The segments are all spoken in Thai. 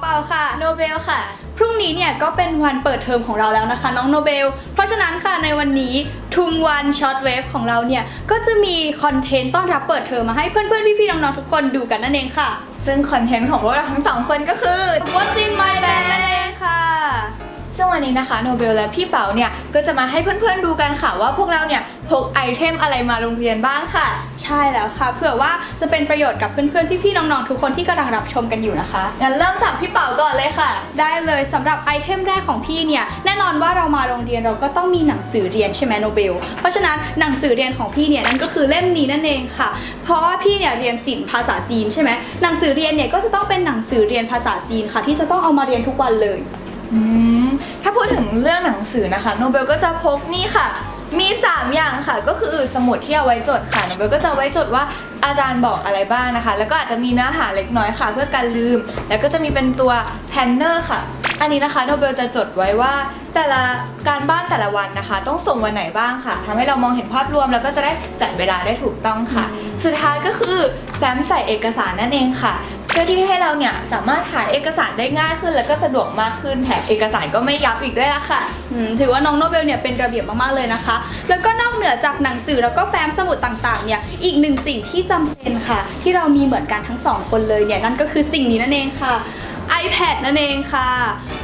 เปาค่ะ โนเบลค่ะ พรุ่งนี้เนี่ยก็เป็นวันเปิดเทอมของเราแล้วนะคะ น้องโนเบล เพราะฉะนั้นค่ะในวันนี้ทุมวันช็อตเวฟของเราเนี่ย ก็จะมีคอนเทนต์ต้อนรับเปิดเทอมมาให้เพื่อนๆ พี่ๆ น้องๆ ทุกคนดูกันนั่นเองค่ะ ซึ่งคอนเทนต์ของพวกเราทั้งสองคนก็คือ What's in my bag นั่นเองค่ะ ซึ่งวันนี้นะคะโนเบลและพี่เป๋าเนี่ยก็จะมาให้เพื่อนๆดูกันค่ะว่าพวกเราเนี่ยพกไอเทมอะไรมาโรงเรียนบ้างค่ะ ใช่แล้วค่ะเผื่อว่าจะเป็นประโยชน์กับเพื่อนๆพี่ๆน้องๆทุกคนที่กำลังรับชมกันอยู่นะคะงั้นเริ่มจากพี่เป๋าก่อนเลยค่ะ ได้เลยสำหรับไอเทมแรกของพี่เนี่ยแน่นอนว่าเรามาโรงเรียนเราก็ต้องมีหนังสือเรียนใช่ไหมโนเบล เพราะฉะนั้นหนังสือเรียนของพี่เนี่ยนั่นก็คือเล่มนี้นั่นเองค่ะ เพราะว่าพี่เนี่ยเรียนศิลป์ภาษาจีนใช่ไหมหนังสือเรียนเนี่ยก็จะต้องเป็นหนังสือเรียนภาษาจีนค่ะ ที่จะต้องเอามาเรียนทุกวันเลย อืมถ้าพูดถึงเรื่องหนังสือนะคะ โนเบลก็จะพกนี่ค่ะ มี 3 อย่างค่ะ ก็คือสมุดที่เอาไว้จดค่ะ โนเบลก็จะไว้จดว่าอาจารย์บอกอะไรบ้างนะคะ แล้วก็อาจจะมีเนื้อหาเล็กน้อยค่ะ เพื่อการลืม แล้วก็จะมีเป็นตัวแพนเนอร์ค่ะ อันนี้นะคะ โนเบลจะจดไว้ว่าแต่ละการบ้านแต่ละวันนะคะ ต้องส่งวันไหนบ้างค่ะทำให้เรามองเห็นภาพรวมแล้วก็จะได้จัดเวลาได้ถูกต้องค่ะ สุดท้ายก็คือแฟ้มใส่เอกสารนั่นเองค่ะ เพื่อที่ให้เราเนี่ยสามารถหาเอกสารได้ง่ายขึ้น แล้วก็สะดวกมากขึ้นแถมเอกสารก็ไม่ยับอีกด้วยละค่ะอืมถือว่าน้องโนเบลเนี่ยเป็นระเบียบมากๆเลยนะคะ แล้วก็นอกเหนือจากหนังสือแล้วก็แฟ้มสมุดต่างๆเนี่ยอีกหนึ่งสิ่งที่จำเป็นค่ะ ที่เรามีเหมือนกันทั้งสองคนเลยเนี่ยนั่นก็คือสิ่งนี้นั่นเองค่ะ iPad นั่นเองค่ะ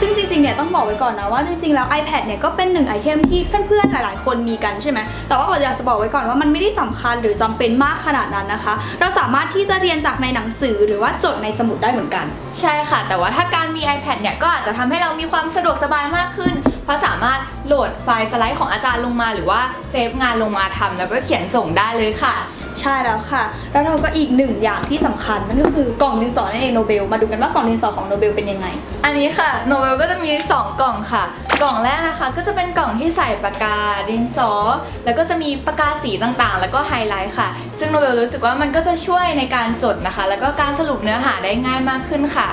ซึ่งจริงๆ เนี่ยต้องบอกไว้ก่อนนะว่าจริงๆ แล้ว iPad เนี่ยก็เป็นหนึ่งไอเทมที่เพื่อนๆ หลายๆ คนมีกันใช่ไหม แต่ว่าผมอยากจะบอกไว้ก่อนว่ามันไม่ได้สำคัญหรือจำเป็นมากขนาดนั้นนะคะ เราสามารถที่จะเรียนจากในหนังสือหรือว่าจดในสมุดได้เหมือนกัน ใช่ค่ะ แต่ว่าถ้าการมี iPad เนี่ยก็อาจจะทำให้เรามีความสะดวกสบายมากขึ้น เพราะสามารถโหลดไฟล์สไลด์ของอาจารย์ลงมา หรือว่าเซฟงานลงมาทำแล้วก็เขียนส่งได้เลยค่ะ ใช่แล้วค่ะ แล้วเราก็อีกหนึ่งอย่างที่สำคัญนั่นก็คือกล่องดินสอนั่นเองโนเบล มาดูกันว่ากล่องดินสอของโนเบลเป็นยังไง อันนี้ค่ะโนเวลก็จะมี 2 กล่องค่ะ กล่องแรกนะคะ ก็จะเป็นกล่องที่ใส่ปากกาดินสอ แล้วก็จะมีปากกาสีต่างๆ แล้วก็ไฮไลท์ค่ะ ซึ่งโนเวลรู้สึกว่ามันก็จะช่วยในการจดนะคะ แล้วก็การสรุปเนื้อหาได้ง่ายมากขึ้นค่ะ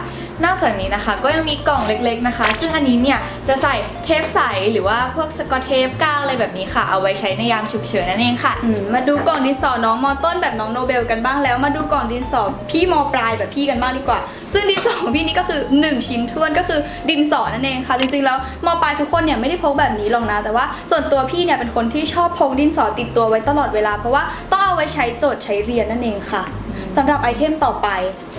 นอกจากนี้นะคะก็ยังมีกล่องเล็กๆนะคะ ซึ่งอันนี้เนี่ยจะใส่เทปใสหรือว่าพวกสกอตเทปกาวอะไรแบบนี้ค่ะ เอาไว้ใช้ในยามฉุกเฉินนั่นเองค่ะอืมมาดูกล่องดินสอน้องมอต้นแบบน้องโนเบลกันบ้างแล้ว มาดูก่องดินสอพี่มอปลายแบบพี่กันบ้างดีกว่า ซึ่งดินสอของพี่นี่ก็คือ 1 ชิ้นท้วนก็คือดินสอนั่นเองค่ะ จริงๆแล้วมอปลายทุกคนเนี่ยไม่ได้พกแบบนี้หรอกนะ แต่ว่าส่วนตัวพี่เนี่ยเป็นคนที่ชอบพกดินสอติดตัวไว้ตลอดเวลา เพราะว่าต้องเอาไว้ใช้โจทย์ใช้เรียนนั่นเองค่ะ สำหรับไอเทมต่อไป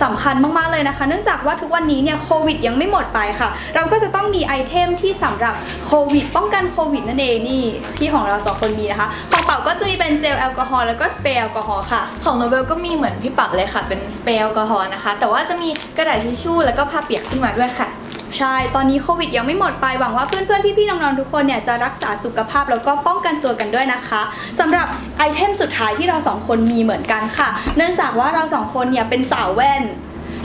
สำคัญมากๆเลยนะคะ เนื่องจากว่าทุกวันนี้เนี่ยโควิดยังไม่หมดไปค่ะ เราก็จะต้องมีไอเทมที่สำหรับโควิดป้องกันโควิดนั่นเองนี่ที่ของเราสองคนมีนะคะ ของเป่าก็จะมีเป็นเจลแอลกอฮอล์แล้วก็สเปรย์แอลกอฮอล์ค่ะ ของโนเบลก็มีเหมือนพี่ปักเลยค่ะ เป็นสเปรย์แอลกอฮอล์นะคะ แต่ว่าจะมีกระดาษทิชชู่แล้วก็ผ้าเปียกขึ้นมาด้วยค่ะ ใช่ ตอนนี้โควิดยังไม่หมดไปหวังว่าเพื่อนๆ พี่ๆ น้องๆ ทุกคนเนี่ยจะรักษาสุขภาพแล้วก็ป้องกันตัวกันด้วยนะคะสำหรับไอเทมสุดท้ายที่เราสองคนมีเหมือนกันค่ะ เนื่องจากว่าเราสองคนเนี่ยเป็นสาวแว่น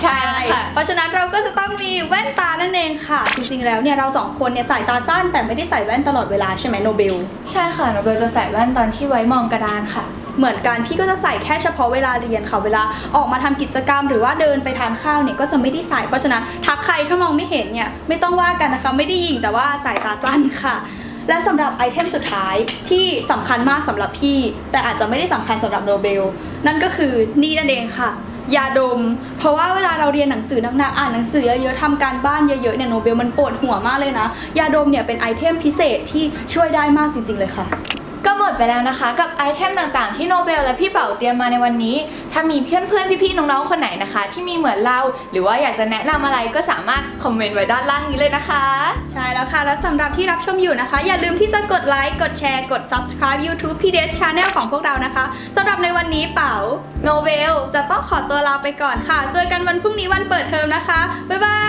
ใช่ค่ะเพราะฉะนั้นเราก็จะต้องมีแว่นตานั่นเองค่ะ จริงๆ แล้วเนี่ยเราสองคนเนี่ยสายตาสั้นแต่ไม่ได้ใส่แว่นตลอดเวลาใช่ไหมโนเบล ใช่ค่ะโนเบลจะใส่แว่นตอนที่ไว้มองกระดานค่ะเหมือนกันพี่ก็จะใส่แค่เฉพาะเวลาเรียนค่ะเวลาออกมาทำกิจกรรม หรือว่าเดินไปทานข้าวเนี่ยก็จะไม่ได้ใส่เพราะฉะนั้นทักใครถ้ามองไม่เห็นเนี่ยไม่ต้องว่ากันนะคะ ไม่ได้ยิงแต่ว่าสายตาสั้นค่ะ และสำหรับไอเทมสุดท้ายที่สำคัญมากสำหรับพี่ แต่อาจจะไม่ได้สำคัญสำหรับโนเบล นั่นก็คือนี่นั่นเองค่ะยาดม เพราะว่าเวลาเราเรียนหนังสือหนักๆอ่านหนังสือเยอะๆทำการบ้านเยอะๆเนี่ยโนเบลมันปวดหัวมากเลยนะ ยาดมเนี่ยเป็นไอเทมพิเศษที่ช่วยได้มากจริง ๆ เลยค่ะ ก็หมดไปแล้วนะคะ กับไอเทมต่างๆที่โนเบลและพี่เป๋าเตรียมมาในวันนี้ ถ้ามีเพื่อนๆพี่ๆน้องๆคนไหนนะคะ ที่มีเหมือนเรา หรือว่าอยากจะแนะนำอะไรก็สามารถคอมเมนต์ไว้ด้านล่างนี้เลยนะคะ ใช่แล้วค่ะ แล้วสำหรับที่รับชมอยู่นะคะ อย่าลืมที่จะกดไลค์กดแชร์กด subscribe YouTube PDS Channel ของพวกเรานะคะสำหรับในวันนี้เป๋าโนเบลจะต้องขอตัวลาไปก่อนค่ะ เจอกันวันพรุ่งนี้วันเปิดเทอมนะคะบ๊าย